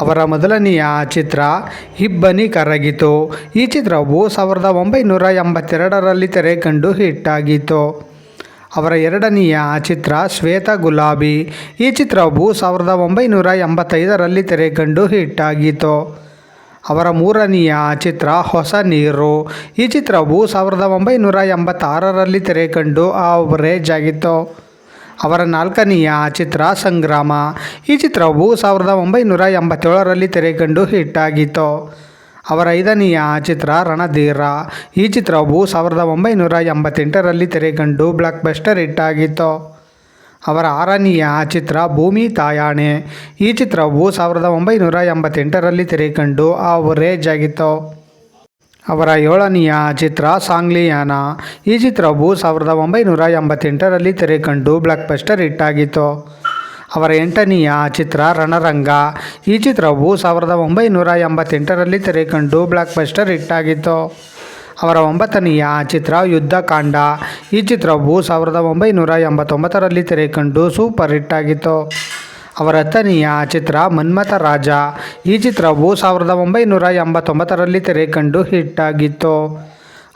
ಅವರ ಮೊದಲನೆಯ ಚಿತ್ರ ಇಬ್ಬನಿ ಕರಗಿತು. ಈ ಚಿತ್ರವು ಸಾವಿರದ ಒಂಬೈನೂರ ಎಂಬತ್ತೆರಡರಲ್ಲಿ ತೆರೆ ಕಂಡು ಹಿಟ್ಟಾಗಿತ್ತು. ಅವರ ಎರಡನೆಯ ಚಿತ್ರ ಶ್ವೇತ ಗುಲಾಬಿ. ಈ ಚಿತ್ರವು ಸಾವಿರದ ಒಂಬೈನೂರ ಎಂಬತ್ತೈದರಲ್ಲಿ ತೆರೆ ಕಂಡು ಹಿಟ್ಟಾಗಿತ್ತು. ಅವರ ಮೂರನೆಯ ಚಿತ್ರ ಹೊಸ ನೀರು. ಈ ಚಿತ್ರವು ಸಾವಿರದ ಒಂಬೈನೂರ ಎಂಬತ್ತಾರರಲ್ಲಿ ತೆರೆ ಕಂಡು ಆವರೇಜ್ ಆಗಿತ್ತು ಅವರ ನಾಲ್ಕನೆಯ ಚಿತ್ರ ಸಂಗ್ರಾಮ. ಈ ಚಿತ್ರವು ಸಾವಿರದ ಒಂಬೈನೂರ ಎಂಬತ್ತೇಳರಲ್ಲಿ ತೆರೆಕಂಡು ಹಿಟ್ಟಾಗಿತ್ತು. ಅವರ ಐದನೆಯ ಚಿತ್ರ ರಣಧೀರ. ಈ ಚಿತ್ರವು ಸಾವಿರದ ಒಂಬೈನೂರ ಎಂಬತ್ತೆಂಟರಲ್ಲಿ ತೆರೆಕಂಡು ಬ್ಲಾಕ್ ಬಸ್ಟರ್ ಹಿಟ್ಟಾಗಿತ್ತು. ಅವರ ಆರನೆಯ ಚಿತ್ರ ಭೂಮಿ ತಾಯಾಣೆ. ಈ ಚಿತ್ರವು ಸಾವಿರದ ಒಂಬೈನೂರ ಎಂಬತ್ತೆಂಟರಲ್ಲಿ ತೆರೆಕಂಡು ಆವರೇಜ್ ಆಗಿತ್ತು. ಅವರ ಏಳನೆಯ ಚಿತ್ರ ಸಾಂಗ್ಲಿಯಾನ. ಈ ಚಿತ್ರವು ಸಾವಿರದ ಒಂಬೈನೂರ ಎಂಬತ್ತೆಂಟರಲ್ಲಿ ತೆರೆ ಕಂಡು ಬ್ಲಾಕ್ ಹಿಟ್ ಆಗಿತ್ತು ಅವರ ಎಂಟನೆಯ ಚಿತ್ರ ರಣರಂಗ. ಈ ಚಿತ್ರವು ಸಾವಿರದ ಒಂಬೈನೂರ ಎಂಬತ್ತೆಂಟರಲ್ಲಿ ತೆರೆ ಕಂಡು ಬ್ಲಾಕ್ ಹಿಟ್ ಆಗಿತ್ತು ಅವರ ಒಂಬತ್ತನೆಯ ಚಿತ್ರ ಯುದ್ಧಕಾಂಡ. ಈ ಚಿತ್ರವು ಸಾವಿರದ ಒಂಬೈನೂರ ಎಂಬತ್ತೊಂಬತ್ತರಲ್ಲಿ ತೆರೆ ಕಂಡು ಸೂಪರ್ ಹಿಟ್ ಆಗಿತ್ತು ಅವರ ಹತ್ತನೆಯ ಚಿತ್ರ ಮನ್ಮಥ ರಾಜ. ಈ ಚಿತ್ರವು ಸಾವಿರದ ಒಂಬೈನೂರ ಎಂಬತ್ತೊಂಬತ್ತರಲ್ಲಿ ತೆರೆ ಕಂಡು ಹಿಟ್ ಆಗಿತ್ತು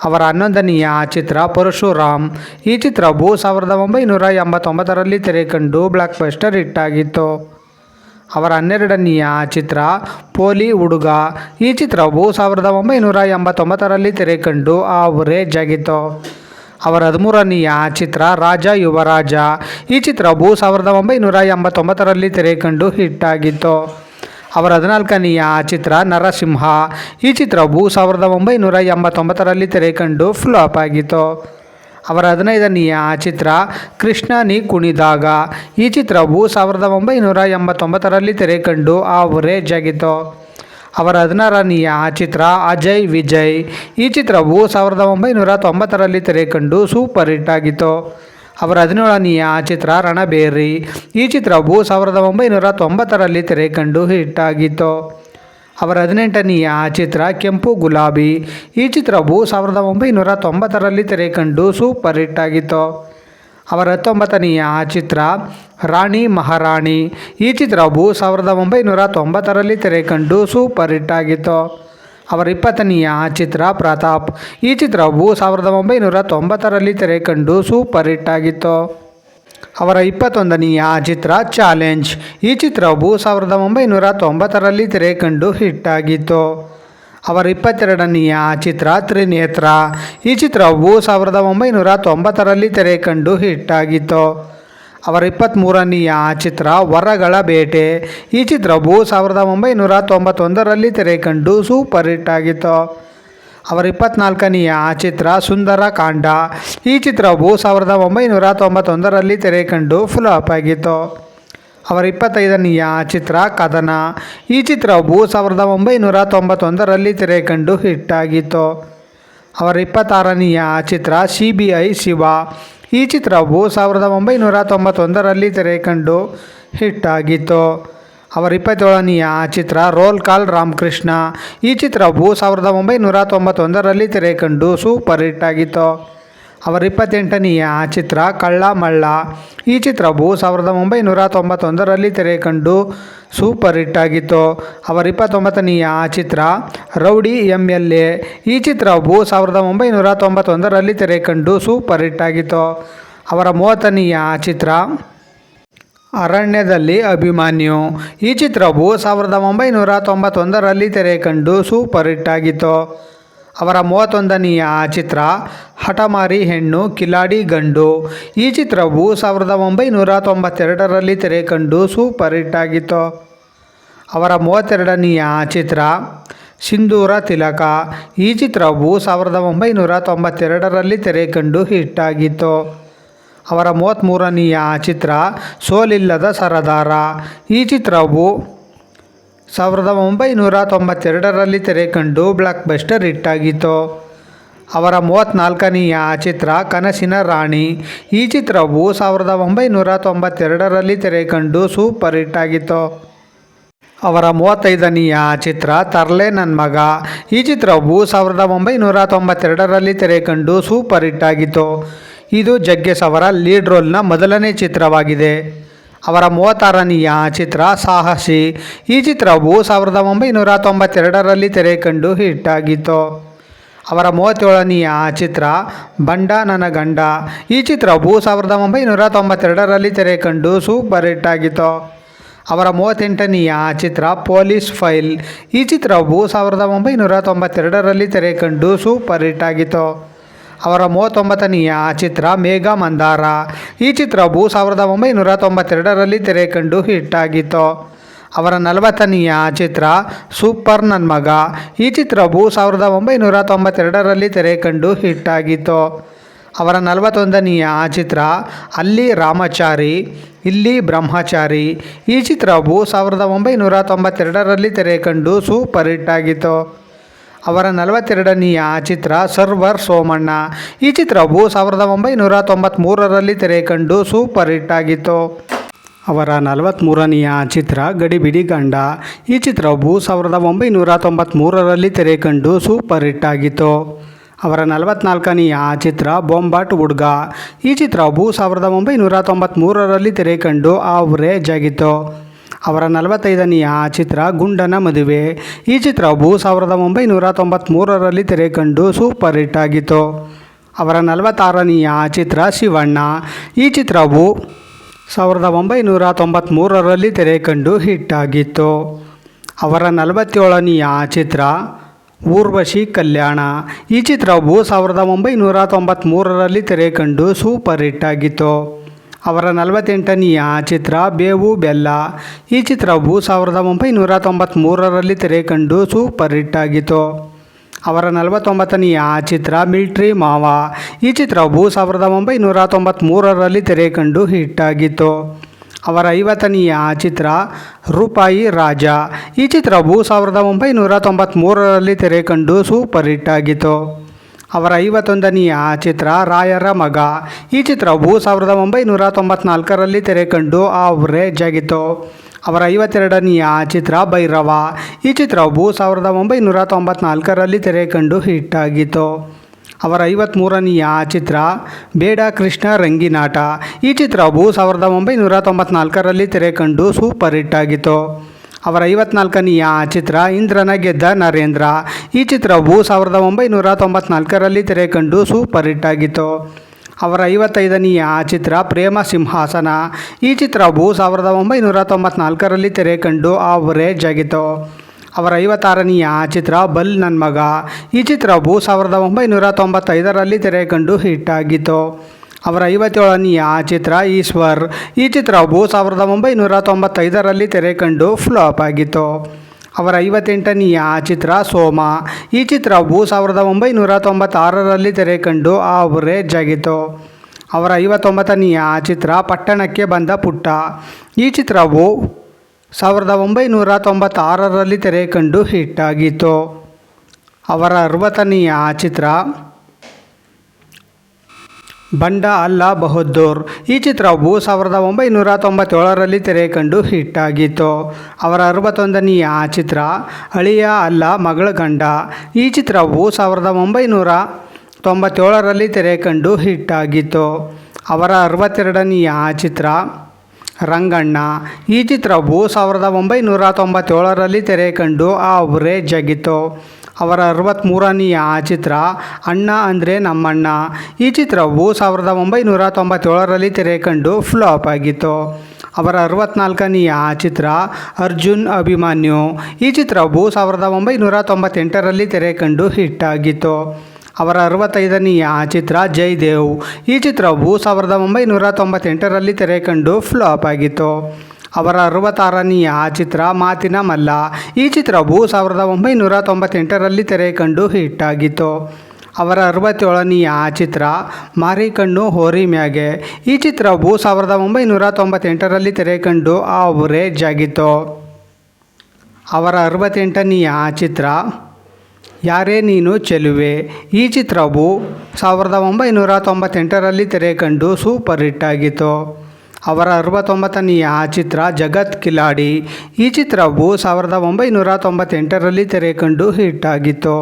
ಅವರ ಹನ್ನೊಂದನೆಯ ಚಿತ್ರ ಪರಶುರಾಮ್. ಈ ಚಿತ್ರವು ಸಾವಿರದ ಒಂಬೈನೂರ ಎಂಬತ್ತೊಂಬತ್ತರಲ್ಲಿ ತೆರೆ ಕಂಡು ಬ್ಲಾಕ್ ಬಸ್ಟರ್ ಹಿಟ್ ಆಗಿತ್ತು ಅವರ ಹನ್ನೆರಡನೆಯ ಚಿತ್ರ ಪೋಲಿ ಹುಡುಗ. ಈ ಚಿತ್ರವು ಸಾವಿರದ ಒಂಬೈನೂರ ಎಂಬತ್ತೊಂಬತ್ತರಲ್ಲಿ ತೆರೆ ಕಂಡು ಆವರೇಜ್ ಆಗಿತ್ತು ಅವರ ಹದಿಮೂರನೆಯ ಚಿತ್ರ ರಾಜ ಯುವರಾಜ ಈ ಚಿತ್ರವು ಸಾವಿರದ ಒಂಬೈನೂರ ಎಂಬತ್ತೊಂಬತ್ತರಲ್ಲಿ ತೆರೆ ಕಂಡು ಹಿಟ್ ಆಗಿತ್ತು. ಅವರ ಹದಿನಾಲ್ಕನೆಯ ಚಿತ್ರ ನರಸಿಂಹ. ಈ ಚಿತ್ರವು ಸಾವಿರದ ಒಂಬೈನೂರ ಎಂಬತ್ತೊಂಬತ್ತರಲ್ಲಿ ತೆರೆ ಕಂಡು ಫ್ಲಾಪ್ ಆಗಿತ್ತು. ಅವರ ಹದಿನೈದನೆಯ ಚಿತ್ರ ಕೃಷ್ಣ ನೀ ಕುಣಿದಾಗ. ಈ ಚಿತ್ರವು ಸಾವಿರದ ಒಂಬೈನೂರ ಎಂಬತ್ತೊಂಬತ್ತರಲ್ಲಿ ತೆರೆ ಕಂಡು ಆವರೇಜ್ ಆಗಿತ್ತು. ಅವರ ಹದಿನಾರನೆಯ ಚಿತ್ರ ಅಜಯ್ ವಿಜಯ್. ಈ ಚಿತ್ರವು ಸಾವಿರದ ಒಂಬೈನೂರ ತೊಂಬತ್ತರಲ್ಲಿ ತೆರೆ ಕಂಡು ಸೂಪರ್ ಹಿಟ್ ಆಗಿತ್ತು. ಅವರ ಹದಿನೇಳನೆಯ ಚಿತ್ರ ರಣಬೇರಿ ಈ ಚಿತ್ರವು ಸಾವಿರದ ಒಂಬೈನೂರ ತೊಂಬತ್ತರಲ್ಲಿ ತೆರೆ ಕಂಡು ಹಿಟ್ ಆಗಿತ್ತು. ಅವರ ಹದಿನೆಂಟನೆಯ ಚಿತ್ರ ಕೆಂಪು ಗುಲಾಬಿ. ಈ ಚಿತ್ರವು ಸಾವಿರದ ಒಂಬೈನೂರ ತೊಂಬತ್ತರಲ್ಲಿ ತೆರೆ ಕಂಡು ಸೂಪರ್ ಹಿಟ್ ಆಗಿತ್ತು. ಅವರ ಹತ್ತೊಂಬತ್ತನೆಯ ಚಿತ್ರ ರಾಣಿ ಮಹಾರಾಣಿ. ಈ ಚಿತ್ರವು ಸಾವಿರದ ಒಂಬೈನೂರ ತೊಂಬತ್ತರಲ್ಲಿ ತೆರೆ ಕಂಡು ಸೂಪರ್ ಹಿಟ್ ಆಗಿತ್ತು. ಅವರ ಇಪ್ಪತ್ತನೆಯ ಚಿತ್ರ ಪ್ರತಾಪ್. ಈ ಚಿತ್ರವು ಸಾವಿರದ ಒಂಬೈನೂರ ತೊಂಬತ್ತರಲ್ಲಿ ತೆರೆ ಕಂಡು ಸೂಪರ್ ಹಿಟ್ ಆಗಿತ್ತು. ಅವರ ಇಪ್ಪತ್ತೊಂದನೆಯ ಚಿತ್ರ ಚಾಲೆಂಜ್. ಈ ಚಿತ್ರವು ಸಾವಿರದ ಒಂಬೈನೂರ ತೊಂಬತ್ತರಲ್ಲಿ ತೆರೆ ಕಂಡು ಹಿಟ್ ಆಗಿತ್ತು. ಅವರ ಇಪ್ಪತ್ತೆರಡನೆಯ ಚಿತ್ರ ತ್ರಿನೇತ್ರ ಈ ಚಿತ್ರವು ಸಾವಿರದ ಒಂಬೈನೂರ ತೊಂಬತ್ತರಲ್ಲಿ ತೆರೆ ಕಂಡು ಹಿಟ್ ಆಗಿತ್ತು ಅವರ ಇಪ್ಪತ್ತ್ಮೂರನೆಯ ಚಿತ್ರ ವರಗಳ ಬೇಟೆ. ಈ ಚಿತ್ರವು ಸಾವಿರದ ಒಂಬೈನೂರ ತೊಂಬತ್ತೊಂದರಲ್ಲಿ ತೆರೆ ಕಂಡು ಸೂಪರ್ ಹಿಟ್ ಆಗಿತ್ತು. ಅವರ ಇಪ್ಪತ್ನಾಲ್ಕನೆಯ ಚಿತ್ರ ಸುಂದರ ಕಾಂಡ. ಈ ಚಿತ್ರವು ಸಾವಿರದ ಒಂಬೈನೂರ ತೊಂಬತ್ತೊಂದರಲ್ಲಿ ತೆರೆ ಕಂಡು ಫ್ಲಾಪ್ ಆಗಿತ್ತು. ಅವರ ಇಪ್ಪತ್ತೈದನೆಯ ಚಿತ್ರ ಕದನ. ಈ ಚಿತ್ರವು ಸಾವಿರದ ಒಂಬೈನೂರ ತೊಂಬತ್ತೊಂದರಲ್ಲಿ ತೆರೆ ಕಂಡು ಹಿಟ್ ಆಗಿತ್ತು ಅವರ ಇಪ್ಪತ್ತಾರನೆಯ ಚಿತ್ರ ಸಿ ಬಿ ಐ ಶಿವ. ಈ ಚಿತ್ರವು ಸಾವಿರದ ಒಂಬೈನೂರ ತೊಂಬತ್ತೊಂದರಲ್ಲಿ ತೆರೆ ಕಂಡು ಹಿಟ್ ಆಗಿತ್ತು ಅವರ ಇಪ್ಪತ್ತೇಳನೆಯ ಚಿತ್ರ ರೋಲ್ ಕಾಲ್ ರಾಮಕೃಷ್ಣ. ಈ ಚಿತ್ರವು ಸಾವಿರದ ಒಂಬೈನೂರ ತೊಂಬತ್ತೊಂದರಲ್ಲಿ ತೆರೆ ಕಂಡು ಸೂಪರ್ ಹಿಟ್ ಆಗಿತ್ತು. ಅವರ ಇಪ್ಪತ್ತೆಂಟನೆಯ ಚಿತ್ರ ಕಳ್ಳ ಮಳ್ಳ ಈ ಚಿತ್ರವು ಸಾವಿರದ ಒಂಬೈನೂರ ತೊಂಬತ್ತೊಂದರಲ್ಲಿ ತೆರೆ ಕಂಡು ಸೂಪರ್ ಹಿಟ್ ಆಗಿತ್ತು. ಅವರ ಇಪ್ಪತ್ತೊಂಬತ್ತನೆಯ ಚಿತ್ರ ರೌಡಿ ಎಂ ಎಲ್ ಎ ಈ ಚಿತ್ರವು ಸಾವಿರದ ಒಂಬೈನೂರ ತೊಂಬತ್ತೊಂದರಲ್ಲಿ ತೆರೆ ಕಂಡು ಸೂಪರ್ ಹಿಟ್ ಆಗಿತ್ತು. ಅವರ ಮೂವತ್ತನೆಯ ಚಿತ್ರ ಅರಣ್ಯದಲ್ಲಿ ಅಭಿಮಾನ್ಯು. ಈ ಚಿತ್ರವು ಸಾವಿರದ ಒಂಬೈನೂರ ತೊಂಬತ್ತೊಂದರಲ್ಲಿ ತೆರೆ ಕಂಡು ಸೂಪರ್ ಹಿಟ್ ಆಗಿತ್ತು. ಅವರ ಮೂವತ್ತೊಂದನೆಯ ಚಿತ್ರ, ಹಠಮಾರಿ ಹೆಣ್ಣು, ಕಿಲಾಡಿ ಗಂಡು. ಈ ಚಿತ್ರವು ಸಾವಿರದ ಒಂಬೈನೂರ ತೊಂಬತ್ತೆರಡರಲ್ಲಿ ತೆರೆ ಕಂಡು ಸೂಪರ್ ಹಿಟ್ ಆಗಿತ್ತು. ಅವರ ಮೂವತ್ತೆರಡನೆಯ ಚಿತ್ರ, ಸಿಂಧೂರ ತಿಲಕ. ಈ ಚಿತ್ರವು ಸಾವಿರದ ಒಂಬೈನೂರ ತೊಂಬತ್ತೆರಡರಲ್ಲಿ ತೆರೆ ಕಂಡು ಹಿಟ್ ಆಗಿತ್ತು. ಅವರ ಮೂವತ್ತ್ಮೂರನೆಯ ಚಿತ್ರ, ಸೋಲಿಲ್ಲದ ಸರದಾರ. ಈ ಚಿತ್ರವು ಸಾವಿರದ ಒಂಬೈನೂರ ತೊಂಬತ್ತೆರಡರಲ್ಲಿ ತೆರೆ ಕಂಡು ಬ್ಲಾಕ್ ಬಸ್ಟರ್ ಹಿಟ್ಟಾಗಿತ್ತು. ಅವರ ಮೂವತ್ತ್ನಾಲ್ಕನೆಯ ಚಿತ್ರ ಕನಸಿನ ರಾಣಿ. ಈ ಚಿತ್ರವು ಸಾವಿರದ ಒಂಬೈನೂರ ತೊಂಬತ್ತೆರಡರಲ್ಲಿ ತೆರೆ ಕಂಡು ಸೂಪರ್ ಹಿಟ್ ಆಗಿತ್ತು ಅವರ ಮೂವತ್ತೈದನೆಯ ಚಿತ್ರ ತರ್ಲೆ ನನ್ನ ಮಗ. ಈ ಚಿತ್ರವು ಸಾವಿರದ ಒಂಬೈನೂರ ತೊಂಬತ್ತೆರಡರಲ್ಲಿ ತೆರೆ ಕಂಡು ಸೂಪರ್ ಹಿಟ್ ಆಗಿತ್ತು ಇದು ಜಗ್ಗೇಶ್ ಅವರ ಲೀಡ್ ರೋಲ್ನ ಮೊದಲನೇ ಚಿತ್ರವಾಗಿದೆ. ಅವರ ಮೂವತ್ತಾರನೆಯ ಚಿತ್ರ ಸಾಹಸಿ. ಈ ಚಿತ್ರವು ಸಾವಿರದ ಒಂಬೈನೂರ ತೊಂಬತ್ತೆರಡರಲ್ಲಿ ತೆರೆ ಕಂಡು ಹಿಟ್ ಆಗಿತ್ತು ಅವರ ಮೂವತ್ತೇಳನೆಯ ಚಿತ್ರ ಬಂಡ ನನ್ನ ಗಂಡ. ಈ ಚಿತ್ರವು ಸಾವಿರದ ಒಂಬೈನೂರ ತೊಂಬತ್ತೆರಡರಲ್ಲಿ ತೆರೆ ಕಂಡು ಸೂಪರ್ ಹಿಟ್ ಆಗಿತ್ತು ಅವರ ಮೂವತ್ತೆಂಟನೆಯ ಚಿತ್ರ ಪೊಲೀಸ್ ಫೈಲ್. ಈ ಚಿತ್ರವು ಸಾವಿರದ ಒಂಬೈನೂರ ತೊಂಬತ್ತೆರಡರಲ್ಲಿ ತೆರೆ ಕಂಡು ಸೂಪರ್ ಹಿಟ್ ಆಗಿತ್ತು ಅವರ ಮೂವತ್ತೊಂಬತ್ತನೆಯ ಚಿತ್ರ ಮೇಘ ಮಂದಾರ ಈ ಚಿತ್ರವು ಸಾವಿರದ ಒಂಬೈನೂರ ತೊಂಬತ್ತೆರಡರಲ್ಲಿ ತೆರೆ ಕಂಡು ಹಿಟ್ ಆಗಿತ್ತು. ಅವರ ನಲವತ್ತನೆಯ ಚಿತ್ರ ಸೂಪರ್ ನನ್ನ ಮಗ. ಈ ಚಿತ್ರವು ಸಾವಿರದ ಒಂಬೈನೂರ ತೊಂಬತ್ತೆರಡರಲ್ಲಿ ತೆರೆ ಕಂಡು ಹಿಟ್ ಆಗಿತ್ತು. ಅವರ ನಲವತ್ತೊಂದನೆಯ ಚಿತ್ರ ಅಲ್ಲಿ ರಾಮಚಾರಿ, ಇಲ್ಲಿ ಬ್ರಹ್ಮಚಾರಿ. ಈ ಚಿತ್ರವು ಸಾವಿರದ ಒಂಬೈನೂರ ತೊಂಬತ್ತೆರಡರಲ್ಲಿ ತೆರೆ ಕಂಡು ಸೂಪರ್ ಹಿಟ್ ಆಗಿತ್ತು. ಅವರ ನಲವತ್ತೆರಡನೆಯ ಚಿತ್ರ ಸರ್ವರ್ ಸೋಮಣ್ಣ. ಈ ಚಿತ್ರವು ಸಾವಿರದ ಒಂಬೈನೂರ ತೊಂಬತ್ತ್ಮೂರರಲ್ಲಿ ತೆರೆ ಕಂಡು ಸೂಪರ್ ಹಿಟ್ ಆಗಿತ್ತು. ಅವರ ನಲವತ್ತ್ಮೂರನೆಯ ಚಿತ್ರ ಗಡಿಬಿಡಿ ಗಂಡ. ಈ ಚಿತ್ರವು ಸಾವಿರದ ಒಂಬೈನೂರ ತೊಂಬತ್ತ್ಮೂರರಲ್ಲಿ ತೆರೆ ಕಂಡು ಸೂಪರ್ ಹಿಟ್ ಆಗಿತ್ತು. ಅವರ ನಲವತ್ನಾಲ್ಕನೆಯ ಚಿತ್ರ ಬೊಂಬಾಟ್ ಹುಡ್ಗ ಈ ಚಿತ್ರವು ಸಾವಿರದ ಒಂಬೈನೂರ ತೊಂಬತ್ತ್ಮೂರರಲ್ಲಿ ತೆರೆ ಕಂಡು ಆವ್ರೇಜ್ ಆಗಿತ್ತು. ಅವರ ನಲವತ್ತೈದನೆಯ ಚಿತ್ರ ಗುಂಡನ ಮದುವೆ. ಈ ಚಿತ್ರವು ಸಾವಿರದ ಒಂಬೈನೂರ ತೊಂಬತ್ತ್ಮೂರರಲ್ಲಿ ತೆರೆ ಕಂಡು ಸೂಪರ್ ಹಿಟ್ ಆಗಿತ್ತು. ಅವರ ನಲವತ್ತಾರನೆಯ ಚಿತ್ರ ಶಿವಣ್ಣ. ಈ ಚಿತ್ರವು ಸಾವಿರದ ಒಂಬೈನೂರ ತೊಂಬತ್ತ್ಮೂರರಲ್ಲಿ ತೆರೆ ಕಂಡು ಹಿಟ್ ಆಗಿತ್ತು. ಅವರ ನಲವತ್ತೇಳನೆಯ ಚಿತ್ರ ಊರ್ವಶಿ ಕಲ್ಯಾಣ. ಈ ಚಿತ್ರವು ಸಾವಿರದ ಒಂಬೈನೂರ ತೊಂಬತ್ತ್ಮೂರರಲ್ಲಿ ತೆರೆ ಕಂಡು ಸೂಪರ್ ಹಿಟ್ ಆಗಿತ್ತು. ಅವರ ನಲವತ್ತೆಂಟನೆಯ ಚಿತ್ರ ಬೇವು ಬೆಲ್ಲ. ಈ ಚಿತ್ರವು ಸಾವಿರದ ಒಂಬೈನೂರ ತೊಂಬತ್ತ್ಮೂರರಲ್ಲಿ ತೆರೆ ಕಂಡು ಸೂಪರ್ ಹಿಟ್ ಆಗಿತ್ತು. ಅವರ ನಲವತ್ತೊಂಬತ್ತನೆಯ ಚಿತ್ರ ಮಿಲ್ಟ್ರಿ ಮಾವ. ಈ ಚಿತ್ರವು ಸಾವಿರದ ಒಂಬೈನೂರ ತೊಂಬತ್ತ್ಮೂರರಲ್ಲಿ ತೆರೆ ಕಂಡು ಹಿಟ್ ಆಗಿತ್ತು. ಅವರ ಐವತ್ತನೆಯ ಚಿತ್ರ ರೂಪಾಯಿ ರಾಜ. ಈ ಚಿತ್ರವು ಸಾವಿರದ ಒಂಬೈನೂರ ತೊಂಬತ್ತ್ಮೂರರಲ್ಲಿ ತೆರೆ ಕಂಡು ಸೂಪರ್ ಹಿಟ್ ಆಗಿತ್ತು. ಅವರ ಐವತ್ತೊಂದನೆಯ ಚಿತ್ರ ರಾಯರ ಮಗ. ಈ ಚಿತ್ರವು ಸಾವಿರದ ಒಂಬೈನೂರ ತೊಂಬತ್ನಾಲ್ಕರಲ್ಲಿ ತೆರೆ ಕಂಡು ಆವ್ರೇಜ್ ಆಗಿತ್ತು ಅವರ ಐವತ್ತೆರಡನೆಯ ಚಿತ್ರ ಭೈರವ. ಈ ಚಿತ್ರವು ಸಾವಿರದ ಒಂಬೈನೂರ ತೊಂಬತ್ನಾಲ್ಕರಲ್ಲಿ ತೆರೆ ಕಂಡು ಹಿಟ್ ಆಗಿತ್ತು ಅವರ ಐವತ್ತ್ಮೂರನೆಯ ಚಿತ್ರ ಬೇಡ ಕೃಷ್ಣ ರಂಗಿನಾಟ. ಈ ಚಿತ್ರವು ಸಾವಿರದ ಒಂಬೈನೂರ ತೊಂಬತ್ನಾಲ್ಕರಲ್ಲಿ ತೆರೆ ಕಂಡು ಸೂಪರ್ ಹಿಟ್ ಆಗಿತ್ತು. ಅವರ ಐವತ್ನಾಲ್ಕನೆಯ ಚಿತ್ರ ಇಂದ್ರನ ಗೆದ್ದ ನರೇಂದ್ರ. ಈ ಚಿತ್ರವು ಸಾವಿರದ ಒಂಬೈನೂರ ತೊಂಬತ್ನಾಲ್ಕರಲ್ಲಿ ತೆರೆ ಕಂಡು ಸೂಪರ್ ಹಿಟ್ ಆಗಿತ್ತು. ಅವರ ಐವತ್ತೈದನೆಯ ಚಿತ್ರ ಪ್ರೇಮ ಸಿಂಹಾಸನ. ಈ ಚಿತ್ರವು ಸಾವಿರದ ಒಂಬೈನೂರ ತೊಂಬತ್ನಾಲ್ಕರಲ್ಲಿ ತೆರೆ ಕಂಡು ಆವರೇಜ್ ಆಗಿತ್ತು ಅವರ ಐವತ್ತಾರನೆಯ ಚಿತ್ರ ಬಲ್ ನನ್ನ ಮಗ. ಈ ಚಿತ್ರವು ಸಾವಿರದ ಒಂಬೈನೂರ ತೊಂಬತ್ತೈದರಲ್ಲಿ ತೆರೆ ಕಂಡು ಹಿಟ್ ಆಗಿತ್ತು. ಅವರ ಐವತ್ತೇಳನೆಯ ಚಿತ್ರ ಈಶ್ವರ್. ಈ ಚಿತ್ರವು ಸಾವಿರದ ಒಂಬೈನೂರ ತೊಂಬತ್ತೈದರಲ್ಲಿ ತೆರೆ ಕಂಡು ಫ್ಲಾಪ್ ಆಗಿತ್ತು. ಅವರ ಐವತ್ತೆಂಟನೆಯ ಚಿತ್ರ ಸೋಮ. ಈ ಚಿತ್ರವು ಸಾವಿರದ ಒಂಬೈನೂರ ತೊಂಬತ್ತಾರರಲ್ಲಿ ತೆರೆ ಕಂಡು ಆವರೇಜ್ ಆಗಿತ್ತು ಅವರ ಐವತ್ತೊಂಬತ್ತನೆಯ ಚಿತ್ರ ಪಟ್ಟಣಕ್ಕೆ ಬಂದ ಪುಟ್ಟ. ಈ ಚಿತ್ರವು ಸಾವಿರದ ಒಂಬೈನೂರ ತೊಂಬತ್ತಾರರಲ್ಲಿ ತೆರೆ ಕಂಡು ಹಿಟ್ ಆಗಿತ್ತು. ಅವರ ಅರವತ್ತನೆಯ ಚಿತ್ರ ಬಂಡ ಅಲ್ಲ ಬಹದ್ದೂರ್ ಈ ಚಿತ್ರವು ಸಾವಿರದ ಒಂಬೈನೂರ ತೊಂಬತ್ತೇಳರಲ್ಲಿ ತೆರೆ ಕಂಡು ಹಿಟ್ ಆಗಿತ್ತು. ಅವರ ಅರವತ್ತೊಂದನೆಯ ಚಿತ್ರ ಅಳಿಯ ಅಲ್ಲ ಮಗಳ ಗಂಡ. ಈ ಚಿತ್ರವು ಸಾವಿರದ ಒಂಬೈನೂರ ತೊಂಬತ್ತೇಳರಲ್ಲಿ ತೆರೆ ಕಂಡು ಹಿಟ್ ಆಗಿತ್ತು. ಅವರ ಅರವತ್ತೆರಡನೆಯ ಚಿತ್ರ ರಂಗಣ್ಣ. ಈ ಚಿತ್ರವು ಸಾವಿರದ ಒಂಬೈನೂರ ತೊಂಬತ್ತೇಳರಲ್ಲಿ ತೆರೆ ಕಂಡು ಆವ್ರೇಜ್ ಆಗಿತ್ತು ಅವರ ಅರವತ್ತ್ಮೂರನೆಯ ಚಿತ್ರ, ಅಣ್ಣ ಅಂದರೆ ನಮ್ಮಣ್ಣ. ಈ ಚಿತ್ರವು ಸಾವಿರದ ಒಂಬೈನೂರ ತೊಂಬತ್ತೇಳರಲ್ಲಿ ತೆರೆ ಕಂಡು ಫ್ಲಾಪ್ ಆಗಿತ್ತು. ಅವರ ಅರವತ್ನಾಲ್ಕನೆಯ ಚಿತ್ರ, ಅರ್ಜುನ್ ಅಭಿಮನ್ಯು. ಈ ಚಿತ್ರವು ಸಾವಿರದ ಒಂಬೈನೂರ ತೊಂಬತ್ತೆಂಟರಲ್ಲಿ ತೆರೆ ಕಂಡು ಹಿಟ್ ಆಗಿತ್ತು. ಅವರ ಅರವತ್ತೈದನೆಯ ಚಿತ್ರ, ಜಯದೇವ್. ಈ ಚಿತ್ರವು ಸಾವಿರದ ಒಂಬೈನೂರ ತೊಂಬತ್ತೆಂಟರಲ್ಲಿ ತೆರೆ ಕಂಡು ಫ್ಲಾಪ್ ಆಗಿತ್ತು. ಅವರ ಅರವತ್ತಾರನೆಯ ಚಿತ್ರ ಮಾತಿನ ಮಲ್ಲ. ಈ ಚಿತ್ರವು ಸಾವಿರದ ಒಂಬೈನೂರ ತೊಂಬತ್ತೆಂಟರಲ್ಲಿ ತೆರೆ ಕಂಡು ಹಿಟ್ ಆಗಿತ್ತು ಅವರ ಅರವತ್ತೇಳನೆಯ ಚಿತ್ರ ಮಾರಿಕಣ್ಣು ಹೋರಿ ಮ್ಯಾಗೆ. ಈ ಚಿತ್ರವು ಸಾವಿರದ ಒಂಬೈನೂರ ತೊಂಬತ್ತೆಂಟರಲ್ಲಿ ತೆರೆ ಕಂಡು ಆವರೇಜ್ ಆಗಿತ್ತು. ಅವರ ಅರವತ್ತೆಂಟನೆಯ ಚಿತ್ರ ಯಾರೇ ನೀನು ಚೆಲುವೆ. ಈ ಚಿತ್ರವು ಸಾವಿರದ ಒಂಬೈನೂರ ತೊಂಬತ್ತೆಂಟರಲ್ಲಿ ತೆರೆ ಕಂಡು ಸೂಪರ್ ಹಿಟ್ ಆಗಿತ್ತು. ಅವರ ಅರವತ್ತೊಂಬತ್ತನೆಯ ಚಿತ್ರ ಜಗತ್ ಕಿಲಾಡಿ. ಈ ಚಿತ್ರವು ಸಾವಿರದ ಒಂಬೈನೂರ ತೊಂಬತ್ತೆಂಟರಲ್ಲಿ ತೆರೆ ಕಂಡು ಹಿಟ್ ಆಗಿತ್ತು.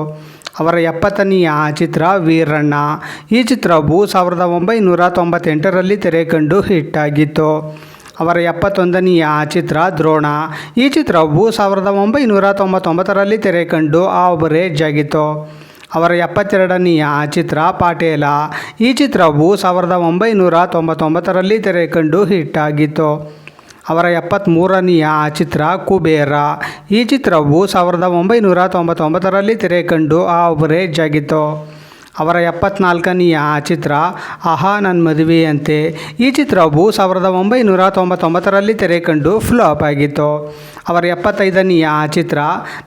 ಅವರ ಎಪ್ಪತ್ತನೆಯ ಚಿತ್ರ ವೀರಣ್ಣ. ಈ ಚಿತ್ರವು ಸಾವಿರದ ಒಂಬೈನೂರ ತೊಂಬತ್ತೆಂಟರಲ್ಲಿ ತೆರೆ ಕಂಡು ಹಿಟ್ ಆಗಿತ್ತು. ಅವರ ಎಪ್ಪತ್ತೊಂದನೆಯ ಚಿತ್ರ ದ್ರೋಣ. ಈ ಚಿತ್ರವು ಸಾವಿರದ ಒಂಬೈನೂರ ತೊಂಬತ್ತೊಂಬತ್ತರಲ್ಲಿ ತೆರೆ ಕಂಡು ಆವರೇಜ್ ಆಗಿತ್ತು ಅವರ ಎಪ್ಪತ್ತೆರಡನೆಯ ಚಿತ್ರ ಪಾಟೇಲ. ಈ ಚಿತ್ರವು ಸಾವಿರದ ಒಂಬೈನೂರ ತೊಂಬತ್ತೊಂಬತ್ತರಲ್ಲಿ ತೆರೆ ಕಂಡು ಹಿಟ್ ಆಗಿತ್ತು. ಅವರ ಎಪ್ಪತ್ತ್ಮೂರನೆಯ ಚಿತ್ರ ಕುಬೇರ. ಈ ಚಿತ್ರವು ಸಾವಿರದ ಒಂಬೈನೂರ ತೊಂಬತ್ತೊಂಬತ್ತರಲ್ಲಿ ತೆರೆ ಕಂಡು ಆವರೇಜ್ ಆಗಿತ್ತು ಅವರ ಎಪ್ಪತ್ನಾಲ್ಕನೆಯ ಚಿತ್ರ, ಆಹಾ ನನ್ನ ಮದುವೆಯಂತೆ ಈ ಚಿತ್ರವು ಸಾವಿರದ ಒಂಬೈನೂರ ತೊಂಬತ್ತೊಂಬತ್ತರಲ್ಲಿ ತೆರೆ ಕಂಡು ಫ್ಲಾಪ್ ಆಗಿತ್ತು. ಅವರ ಎಪ್ಪತ್ತೈದನೆಯ ಚಿತ್ರ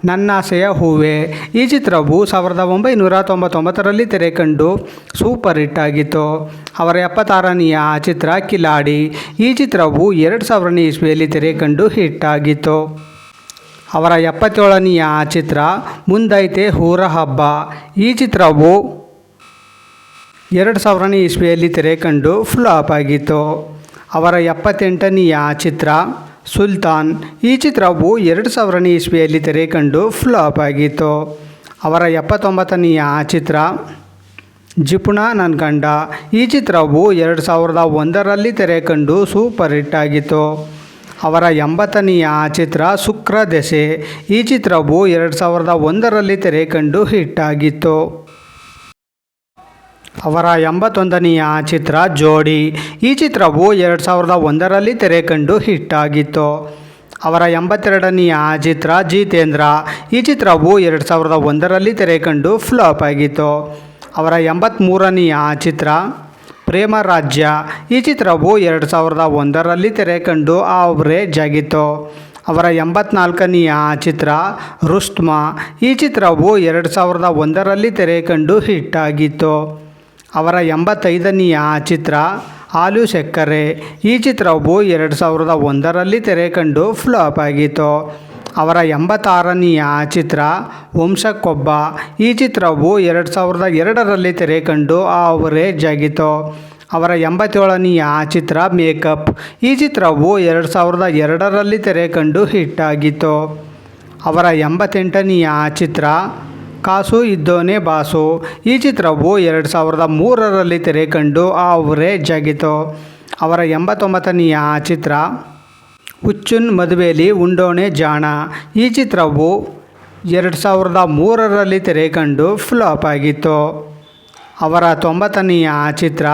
ನನ್ನಾಸೆಯ ಹೂವೆ ಈ ಚಿತ್ರವು ಸಾವಿರದ ಒಂಬೈನೂರ ತೊಂಬತ್ತೊಂಬತ್ತರಲ್ಲಿ ತೆರೆ ಕಂಡು ಸೂಪರ್ ಹಿಟ್ ಆಗಿತ್ತು. ಅವರ ಎಪ್ಪತ್ತಾರನೆಯ ಚಿತ್ರ, ಕಿಲಾಡಿ ಈ ಚಿತ್ರವು ಎರಡು ಸಾವಿರನೇ ಇಸ್ವಿಯಲ್ಲಿ ತೆರೆ ಕಂಡು ಹಿಟ್ ಆಗಿತ್ತು. ಅವರ ಎಪ್ಪತ್ತೇಳನೆಯ ಚಿತ್ರ, ಮುಂದೈತೆ ಹೂರ ಹಬ್ಬ ಈ ಚಿತ್ರವು ಎರಡು ಸಾವಿರನೇ ಇಸ್ವಿಯಲ್ಲಿ ತೆರೆ ಕಂಡು ಫ್ಲಾಪ್ ಆಗಿತ್ತು. ಅವರ ಎಪ್ಪತ್ತೆಂಟನೆಯ ಚಿತ್ರ ಸುಲ್ತಾನ್. ಈ ಚಿತ್ರವು ಎರಡು ಸಾವಿರನೇ ಇಸ್ವಿಯಲ್ಲಿ ತೆರೆ ಕಂಡು ಫ್ಲಾಪ್ ಆಗಿತ್ತು. ಅವರ ಎಪ್ಪತ್ತೊಂಬತ್ತನೆಯ ಚಿತ್ರ ಜಿಪುಣ ನನ್ನ ಗಂಡ ಈ ಚಿತ್ರವು ಎರಡು ಸಾವಿರದ ಒಂದರಲ್ಲಿ ತೆರೆ ಕಂಡು ಸೂಪರ್ ಹಿಟ್ ಆಗಿತ್ತು. ಅವರ ಎಂಬತ್ತನೆಯ ಚಿತ್ರ ಶುಕ್ರ ದೆಸೆ. ಈ ಚಿತ್ರವು ಎರಡು ಸಾವಿರದ ಒಂದರಲ್ಲಿ ತೆರೆ ಕಂಡು ಹಿಟ್ ಆಗಿತ್ತು. ಅವರ ಎಂಬತ್ತೊಂದನೆಯ ಚಿತ್ರ ಜೋಡಿ. ಈ ಚಿತ್ರವು ಎರಡು ಸಾವಿರದ ಒಂದರಲ್ಲಿ ತೆರೆ ಕಂಡು ಹಿಟ್ ಆಗಿತ್ತು ಅವರ ಎಂಬತ್ತೆರಡನೆಯ ಚಿತ್ರ ಜಿತೇಂದ್ರ. ಈ ಚಿತ್ರವು ಎರಡು ಸಾವಿರದ ಒಂದರಲ್ಲಿ ತೆರೆ ಕಂಡು ಫ್ಲಾಪ್ ಆಗಿತ್ತು. ಅವರ ಎಂಬತ್ತ್ಮೂರನೆಯ ಚಿತ್ರ ಪ್ರೇಮ ರಾಜ್ಯ ಈ ಚಿತ್ರವು ಎರಡು ಸಾವಿರದ ಒಂದರಲ್ಲಿ ತೆರೆ ಕಂಡು ಆವರೇಜ್ ಆಗಿತ್ತು. ಅವರ ಎಂಬತ್ನಾಲ್ಕನೆಯ ಚಿತ್ರ ರುಸ್ತ್ಮಾ ಈ ಚಿತ್ರವು ಎರಡು ಸಾವಿರದ ಒಂದರಲ್ಲಿ ತೆರೆ ಕಂಡು ಹಿಟ್ ಆಗಿತ್ತು ಅವರ ಎಂಬತ್ತೈದನೆಯ ಚಿತ್ರ ಆಲು ಸಕ್ಕರೆ. ಈ ಚಿತ್ರವು ಎರಡು ಸಾವಿರದ ಒಂದರಲ್ಲಿ ತೆರೆ ಕಂಡು ಫ್ಲಾಪ್ ಆಗಿತ್ತು. ಅವರ ಎಂಬತ್ತಾರನೆಯ ಚಿತ್ರ, ವಂಶಕ್ಕೊಬ್ಬ. ಈ ಚಿತ್ರವು ಎರಡು ಸಾವಿರದ ಎರಡರಲ್ಲಿ ತೆರೆ ಕಂಡು ಅವರೇಜ್ ಆಗಿತ್ತು ಅವರ ಎಂಬತ್ತೇಳನೆಯ ಚಿತ್ರ, ಮೇಕಪ್. ಈ ಚಿತ್ರವು ಎರಡು ಸಾವಿರದ ಎರಡರಲ್ಲಿ ತೆರೆ ಕಂಡು ಹಿಟ್ ಆಗಿತ್ತು. ಅವರ ಎಂಬತ್ತೆಂಟನೆಯ ಚಿತ್ರ ಕಾಸು ಇದ್ದೋನೆ ಬಾಸು. ಈ ಚಿತ್ರವು ಎರಡು ಸಾವಿರದ ಮೂರರಲ್ಲಿ ತೆರೆ ಕಂಡು ಆವರೇಜ್ ಆಗಿತ್ತು ಅವರ ಎಂಬತ್ತೊಂಬತ್ತನೆಯ ಚಿತ್ರ, ಹುಚ್ಚುನ್ ಮದುವೆಯಲ್ಲಿ ಉಂಡೋಣೆ ಜಾಣ. ಈ ಚಿತ್ರವು ಎರಡು ಸಾವಿರದ ಮೂರರಲ್ಲಿ ತೆರೆ ಕಂಡು ಫ್ಲಾಪ್ ಆಗಿತ್ತು. ಅವರ ತೊಂಬತ್ತನೆಯ ಚಿತ್ರ,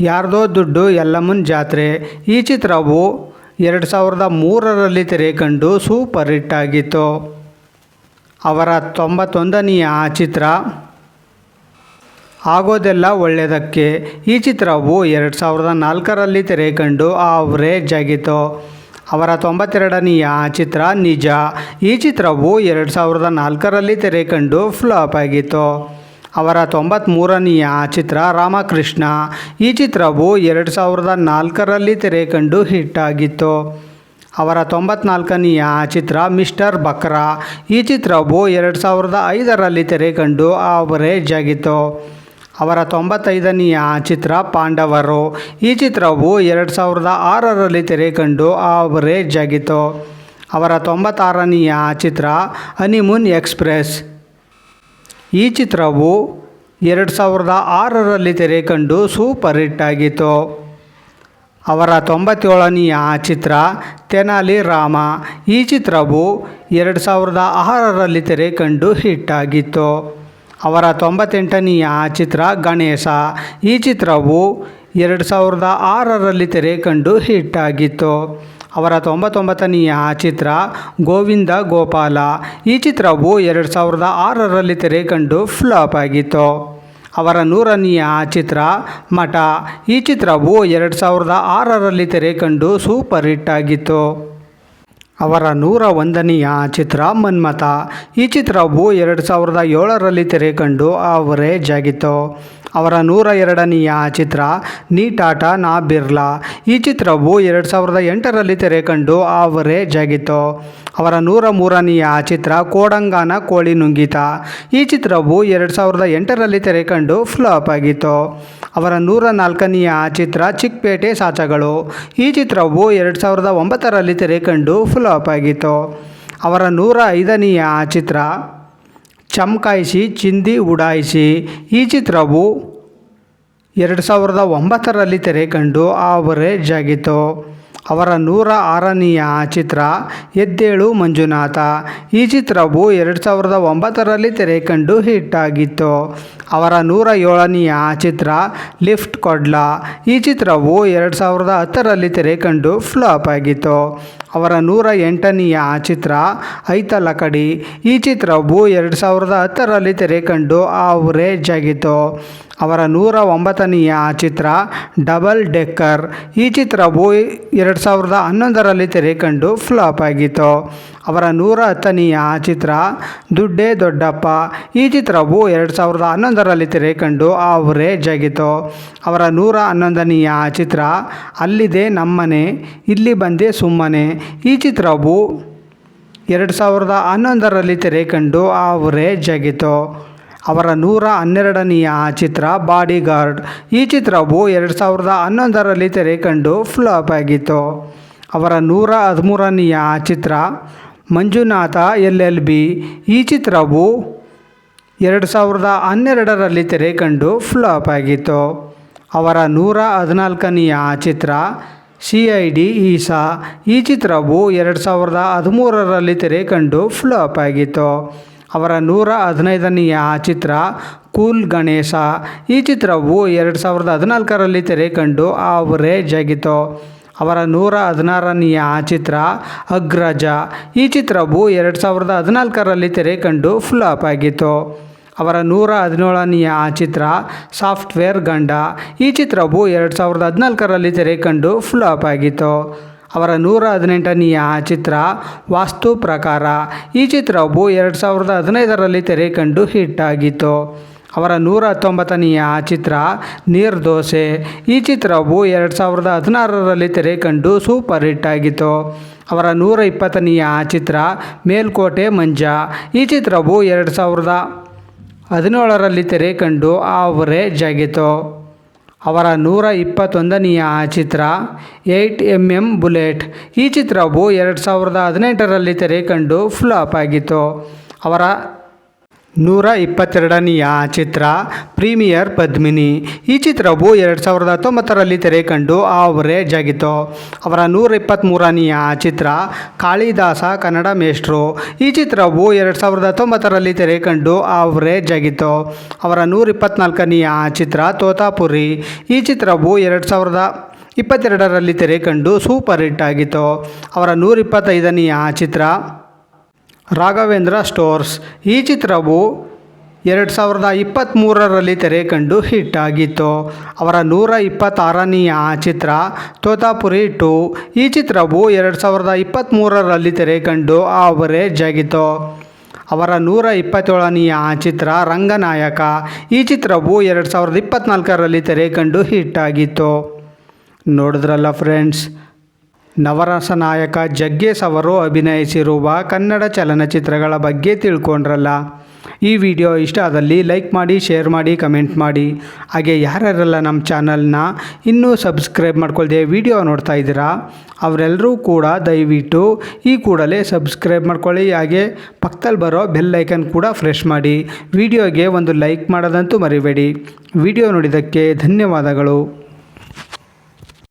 ಯಾರ್ದೋ ದುಡ್ಡು ಎಲ್ಲಮ್ಮನ ಜಾತ್ರೆ. ಈ ಚಿತ್ರವು ಎರಡು ಸಾವಿರದ ಮೂರರಲ್ಲಿ ತೆರೆ ಕಂಡು ಸೂಪರ್ ಹಿಟ್ ಆಗಿತ್ತು. ಅವರ ತೊಂಬತ್ತೊಂದನೆಯ ಚಿತ್ರ. ಆಗೋದೆಲ್ಲ ಒಳ್ಳೆಯದಕ್ಕೆ. ಈ ಚಿತ್ರವು ಎರಡು ಸಾವಿರದ ನಾಲ್ಕರಲ್ಲಿ ತೆರೆ ಕಂಡು ಆವರೇಜ್ ಆಗಿತ್ತು. ಅವರ ತೊಂಬತ್ತೆರಡನೆಯ ಚಿತ್ರ ನಿಜ. ಈ ಚಿತ್ರವು ಎರಡು ಸಾವಿರದ ನಾಲ್ಕರಲ್ಲಿ ತೆರೆ ಕಂಡು ಫ್ಲಾಪ್ ಆಗಿತ್ತು. ಅವರ ತೊಂಬತ್ತ್ಮೂರನೆಯ ಚಿತ್ರ ರಾಮಕೃಷ್ಣ. ಈ ಚಿತ್ರವು ಎರಡು ಸಾವಿರದ ನಾಲ್ಕರಲ್ಲಿ ತೆರೆ ಕಂಡು ಹಿಟ್ ಆಗಿತ್ತು. ಅವರ ತೊಂಬತ್ನಾಲ್ಕನೆಯ ಚಿತ್ರ ಮಿಸ್ಟರ್ ಬಕ್ರಾ. ಈ ಚಿತ್ರವು ಎರಡು ಸಾವಿರದ ಐದರಲ್ಲಿ ತೆರೆ ಕಂಡು ಆವರೇಜ್ ಆಗಿತ್ತು. ಅವರ ತೊಂಬತ್ತೈದನೆಯ ಚಿತ್ರ ಪಾಂಡವರು. ಈ ಚಿತ್ರವು ಎರಡು ಸಾವಿರದ ಆರರಲ್ಲಿ ತೆರೆ ಕಂಡು ಆವರೇಜ್ ಆಗಿತ್ತು. ಅವರ ತೊಂಬತ್ತಾರನೆಯ ಚಿತ್ರ ಹನಿಮೂನ್ ಎಕ್ಸ್ಪ್ರೆಸ್ ಈ ಚಿತ್ರವು ಎರಡು ಸಾವಿರದ ಆರರಲ್ಲಿ ತೆರೆ ಕಂಡು ಸೂಪರ್ ಹಿಟ್ ಆಗಿತ್ತು. ಅವರ ತೊಂಬತ್ತೇಳನೆಯ ಚಿತ್ರ ತೆನಾಲಿ ರಾಮ. ಈ ಚಿತ್ರವು ಎರಡು ಸಾವಿರದ ಆರರಲ್ಲಿ ತೆರೆ ಕಂಡು ಹಿಟ್ ಆಗಿತ್ತು. ಅವರ ತೊಂಬತ್ತೆಂಟನೆಯ ಚಿತ್ರ ಗಣೇಶ. ಈ ಚಿತ್ರವು ಎರಡು ಸಾವಿರದ ಆರರಲ್ಲಿ ತೆರೆ ಕಂಡು ಹಿಟ್ ಆಗಿತ್ತು. ಅವರ ತೊಂಬತ್ತೊಂಬತ್ತನೆಯ ಚಿತ್ರ ಗೋವಿಂದ ಗೋಪಾಲ. ಈ ಚಿತ್ರವು ಎರಡು ಸಾವಿರದ ಆರರಲ್ಲಿ ತೆರೆ ಕಂಡು ಫ್ಲಾಪ್ ಆಗಿತ್ತು. ಅವರ ನೂರನೆಯ ಚಿತ್ರ ಮಠ. ಈ ಚಿತ್ರವು ಎರಡು ಸಾವಿರದ ಆರರಲ್ಲಿ ತೆರೆ ಕಂಡು ಸೂಪರ್ ಹಿಟ್ ಆಗಿತ್ತು. ಅವರ ನೂರ ಒಂದನೆಯ ಚಿತ್ರ ಮನ್ಮಥ ಈ ಚಿತ್ರವು ಎರಡು ಸಾವಿರದ ಏಳರಲ್ಲಿ ತೆರೆ ಕಂಡು ಅವರೇಜ್ ಆಗಿತ್ತು ಅವರ ನೂರ ಎರಡನೆಯ ಚಿತ್ರ, ನೀ ಟಾಟಾ ನಾ ಬಿರ್ಲಾ. ಈ ಚಿತ್ರವು ಎರಡು ಸಾವಿರದ ಎಂಟರಲ್ಲಿ ತೆರೆ ಕಂಡು ಆವರೇಜ್ ಆಗಿತ್ತು ಅವರ ನೂರ ಮೂರನೆಯ ಚಿತ್ರ, ಕೋಡಂಗಾನ ಕೋಳಿ ನುಂಗಿತ. ಈ ಚಿತ್ರವು ಎರಡು ಸಾವಿರದ ಎಂಟರಲ್ಲಿ ತೆರೆಕಂಡು ಫ್ಲಾಪ್ ಆಗಿತ್ತು. ಅವರ ನೂರ ನಾಲ್ಕನೆಯ ಚಿತ್ರ ಚಿಕ್ಕಪೇಟೆ ಸಾಚಗಳು. ಈ ಚಿತ್ರವು ಎರಡು ಸಾವಿರದ ಒಂಬತ್ತರಲ್ಲಿ ತೆರೆಕಂಡು ಫ್ಲಾಪ್ ಆಗಿತ್ತು. ಅವರ ನೂರ ಐದನೆಯ ಚಿತ್ರ ಚಮಕಾಯಿಸಿ, ಚಿಂದಿ ಉಡಾಯಿಸಿ. ಈ ಚಿತ್ರವು ಎರಡು ಸಾವಿರದ ಒಂಬತ್ತರಲ್ಲಿ ತೆರೆ ಕಂಡು ಆವರೇಜ್ ಆಗಿತ್ತು ಅವರ ನೂರ ಆರನೆಯ ಚಿತ್ರ ಎದ್ದೇಳು ಮಂಜುನಾಥ. ಈ ಚಿತ್ರವು ಎರಡು ಸಾವಿರದ ಒಂಬತ್ತರಲ್ಲಿ ತೆರೆ ಕಂಡು ಹಿಟ್ ಆಗಿತ್ತು. ಅವರ ನೂರ ಏಳನೆಯ ಚಿತ್ರ ಲಿಫ್ಟ್ ಕೊಡ್ಲ. ಈ ಚಿತ್ರವು ಎರಡು ಸಾವಿರದ ಹತ್ತರಲ್ಲಿ ತೆರೆ ಕಂಡು ಫ್ಲಾಪ್ ಆಗಿತ್ತು. ಅವರ ನೂರ ಎಂಟನೆಯ ಚಿತ್ರ ಐತಲ ಕಡಿ. ಈ ಚಿತ್ರವು ಎರಡು ಸಾವಿರದ ಹತ್ತರಲ್ಲಿ ತೆರೆ ಕಂಡು ಆವರೇಜ್ ಆಗಿತ್ತು. ಅವರ ನೂರ ಒಂಬತ್ತನೆಯ ಚಿತ್ರ ಡಬಲ್ ಡೆಕ್ಕರ್. ಈ ಚಿತ್ರವು ಎರಡು ಸಾವಿರದ ಹನ್ನೊಂದರಲ್ಲಿ ತೆರೆಕಂಡು ಫ್ಲಾಪ್ ಆಗಿತ್ತು. ಅವರ ನೂರ ಹತ್ತನೆಯ ಚಿತ್ರ ದುಡ್ಡೇ ದೊಡ್ಡಪ್ಪ. ಈ ಚಿತ್ರವು ಎರಡು ಸಾವಿರದ ಹನ್ನೊಂದರಲ್ಲಿ ತೆರೆ ಕಂಡು ಆವರೇಜ್ ಆಗಿತ್ತು ಅವರ ನೂರ ಹನ್ನೊಂದನೆಯ ಚಿತ್ರ ಅಲ್ಲಿದೆ ನಮ್ಮನೆ, ಇಲ್ಲಿ ಬಂದೆ ಸುಮ್ಮನೆ. ಈ ಚಿತ್ರವು ಎರಡು ಸಾವಿರದ ಹನ್ನೊಂದರಲ್ಲಿ ತೆರೆ ಕಂಡು ಆವರೇಜ್ ಆಗಿತ್ತು ಅವರ ನೂರ ಹನ್ನೆರಡನೆಯ ಚಿತ್ರ ಬಾಡಿಗಾರ್ಡ್ ಈ ಚಿತ್ರವು ಎರಡು ಸಾವಿರದ ಹನ್ನೊಂದರಲ್ಲಿ ತೆರೆ ಕಂಡು ಫ್ಲಾಪ್ ಆಗಿತ್ತು. ಅವರ ನೂರ ಹದಿಮೂರನೆಯ ಚಿತ್ರ ಮಂಜುನಾಥ ಎಲ್ ಎಲ್ ಬಿ. ಈ ಚಿತ್ರವು ಎರಡು ಸಾವಿರದ ಹನ್ನೆರಡರಲ್ಲಿ ತೆರೆ ಕಂಡು ಫ್ಲಾಪ್ ಆಗಿತ್ತು. ಅವರ ನೂರ ಹದಿನಾಲ್ಕನೆಯ ಚಿತ್ರ ಸಿ ಐ ಡಿ ಈಸಾ ಈ ಚಿತ್ರವು ಎರಡು ಸಾವಿರದ ಹದಿಮೂರರಲ್ಲಿ ತೆರೆ ಕಂಡು ಫ್ಲಾಪ್ ಆಗಿತ್ತು. ಅವರ ನೂರ ಹದಿನೈದನೆಯ ಚಿತ್ರ ಕೂಲ್ ಗಣೇಶ. ಈ ಚಿತ್ರವು ಎರಡು ಸಾವಿರದ ಹದಿನಾಲ್ಕರಲ್ಲಿ ತೆರೆ ಕಂಡು ಅವರೇ ಆಗಿತ್ತು ಅವರ ನೂರ ಹದಿನಾರನೆಯ ಚಿತ್ರ ಅಗ್ರಜ. ಈ ಚಿತ್ರವು ಎರಡು ಸಾವಿರದ ಹದಿನಾಲ್ಕರಲ್ಲಿ ತೆರೆ ಕಂಡು ಫ್ಲಾಪ್ ಆಗಿತ್ತು. ಅವರ ನೂರ ಹದಿನೇಳನೆಯ ಚಿತ್ರ ಸಾಫ್ಟ್ವೇರ್ ಗಂಡ. ಈ ಚಿತ್ರವು ಎರಡು ಸಾವಿರದ ಹದಿನಾಲ್ಕರಲ್ಲಿ ತೆರೆ ಕಂಡು ಫ್ಲಾಪ್ ಆಗಿತ್ತು. ಅವರ ನೂರ ಹದಿನೆಂಟನೆಯ ಚಿತ್ರ ವಾಸ್ತು ಪ್ರಕಾರ. ಈ ಚಿತ್ರವು ಎರಡು ಸಾವಿರದ ಹದಿನೈದರಲ್ಲಿ ತೆರೆ ಕಂಡು ಹಿಟ್ ಆಗಿತ್ತು. ಅವರ ನೂರ ಹತ್ತೊಂಬತ್ತನೆಯ ಚಿತ್ರ ನೀರ್ದೋಸೆ. ಈ ಚಿತ್ರವು ಎರಡು ಸಾವಿರದ ಹದಿನಾರರಲ್ಲಿ ತೆರೆ ಕಂಡು ಸೂಪರ್ ಹಿಟ್ ಆಗಿತ್ತು. ಅವರ ನೂರ ಇಪ್ಪತ್ತನೆಯ ಚಿತ್ರ ಮೇಲ್ಕೋಟೆ ಮಂಜ. ಈ ಚಿತ್ರವು ಎರಡು ಸಾವಿರದ ಹದಿನೇಳರಲ್ಲಿ ತೆರೆ ಕಂಡು ಆವರೇಜ್ ಆಗಿತ್ತು ಅವರ ನೂರ ಇಪ್ಪತ್ತೊಂದನೆಯ ಚಿತ್ರ ಏಯ್ಟ್ ಎಂ ಎಂ ಬುಲೆಟ್. ಈ ಚಿತ್ರವು ಎರಡು ಸಾವಿರದ ಹದಿನೆಂಟರಲ್ಲಿ ತೆರೆ ಕಂಡು ಫ್ಲಾಪ್ ಆಗಿತ್ತು. ಅವರ ನೂರ ಇಪ್ಪತ್ತೆರಡನೆಯ ಚಿತ್ರ ಪ್ರೀಮಿಯರ್ ಪದ್ಮಿನಿ. ಈ ಚಿತ್ರವು ಎರಡು ಸಾವಿರದ ಹತ್ತೊಂಬತ್ತರಲ್ಲಿ ತೆರೆ ಕಂಡು ಆವರೇಜ್ ಆಗಿತ್ತು ಅವರ ನೂರ ಇಪ್ಪತ್ತ್ಮೂರನೆಯ ಚಿತ್ರ ಕಾಳಿದಾಸ ಕನ್ನಡ ಮೇಷ್ಟ್ರು. ಈ ಚಿತ್ರವು ಎರಡು ಸಾವಿರದ ಹತ್ತೊಂಬತ್ತರಲ್ಲಿ ತೆರೆ ಕಂಡು ಆವರೇಜ್ ಆಗಿತ್ತು ಅವರ ನೂರ ಇಪ್ಪತ್ತ್ನಾಲ್ಕನೆಯ ಚಿತ್ರ ತೋತಾಪುರಿ. ಈ ಚಿತ್ರವು ಎರಡು ಸಾವಿರದ ಇಪ್ಪತ್ತೆರಡರಲ್ಲಿ ತೆರೆ ಕಂಡು ಸೂಪರ್ ಹಿಟ್ ಆಗಿತ್ತು. ಅವರ ನೂರ ಇಪ್ಪತ್ತೈದನೆಯ ಚಿತ್ರ ರಾಘವೇಂದ್ರ ಸ್ಟೋರ್ಸ್. ಈ ಚಿತ್ರವು ಎರಡು ಸಾವಿರದ ಇಪ್ಪತ್ತ್ಮೂರರಲ್ಲಿ ತೆರೆ ಕಂಡು ಹಿಟ್ ಆಗಿತ್ತು ಅವರ ನೂರ ಇಪ್ಪತ್ತಾರನೆಯ ಚಿತ್ರ ತೋತಾಪುರಿ ಟು. ಈ ಚಿತ್ರವು ಎರಡು ಸಾವಿರದ ಇಪ್ಪತ್ತ್ಮೂರರಲ್ಲಿ ತೆರೆ ಕಂಡು ಆವರೇಜ್ ಆಗಿತ್ತು ಅವರ ನೂರ ಇಪ್ಪತ್ತೇಳನೆಯ ಚಿತ್ರ ರಂಗನಾಯಕ. ಈ ಚಿತ್ರವು ಎರಡು ಸಾವಿರದ ಇಪ್ಪತ್ತ್ನಾಲ್ಕರಲ್ಲಿ ತೆರೆ ಕಂಡು ಹಿಟ್ ಆಗಿತ್ತು ನೋಡಿದ್ರಲ್ಲ ಫ್ರೆಂಡ್ಸ್ ನವರಸ ನಾಯಕ ಜಗ್ಗೇಶ್ ಅವರು ಅಭಿನಯಿಸಿರುವ ಕನ್ನಡ ಚಲನಚಿತ್ರಗಳ ಬಗ್ಗೆ ತಿಳ್ಕೊಂಡ್ರಲ್ಲ? ಈ ವಿಡಿಯೋ ಇಷ್ಟ ಆದಲ್ಲಿ ಲೈಕ್ ಮಾಡಿ, ಶೇರ್ ಮಾಡಿ, ಕಮೆಂಟ್ ಮಾಡಿ. ಹಾಗೆ ಯಾರ್ಯಾರೆಲ್ಲ ನಮ್ಮ ಚಾನಲ್ನ ಇನ್ನೂ ಸಬ್ಸ್ಕ್ರೈಬ್ ಮಾಡ್ಕೊಳ್ದೆ ವಿಡಿಯೋ ನೋಡ್ತಾ ಇದ್ದೀರಾ, ಅವರೆಲ್ಲರೂ ಕೂಡ ದಯವಿಟ್ಟು ಈ ಕೂಡಲೇ ಸಬ್ಸ್ಕ್ರೈಬ್ ಮಾಡ್ಕೊಳ್ಳಿ. ಹಾಗೆ ಪಕ್ಕದಲ್ಲಿ ಬರೋ ಬೆಲ್ ಐಕನ್ ಕೂಡ ಫ್ರೆಶ್ ಮಾಡಿ. ವಿಡಿಯೋಗೆ ಒಂದು ಲೈಕ್ ಮಾಡೋದಂತೂ ಮರಿಬೇಡಿ. ವಿಡಿಯೋ ನೋಡಿದ್ದಕ್ಕೆ ಧನ್ಯವಾದಗಳು.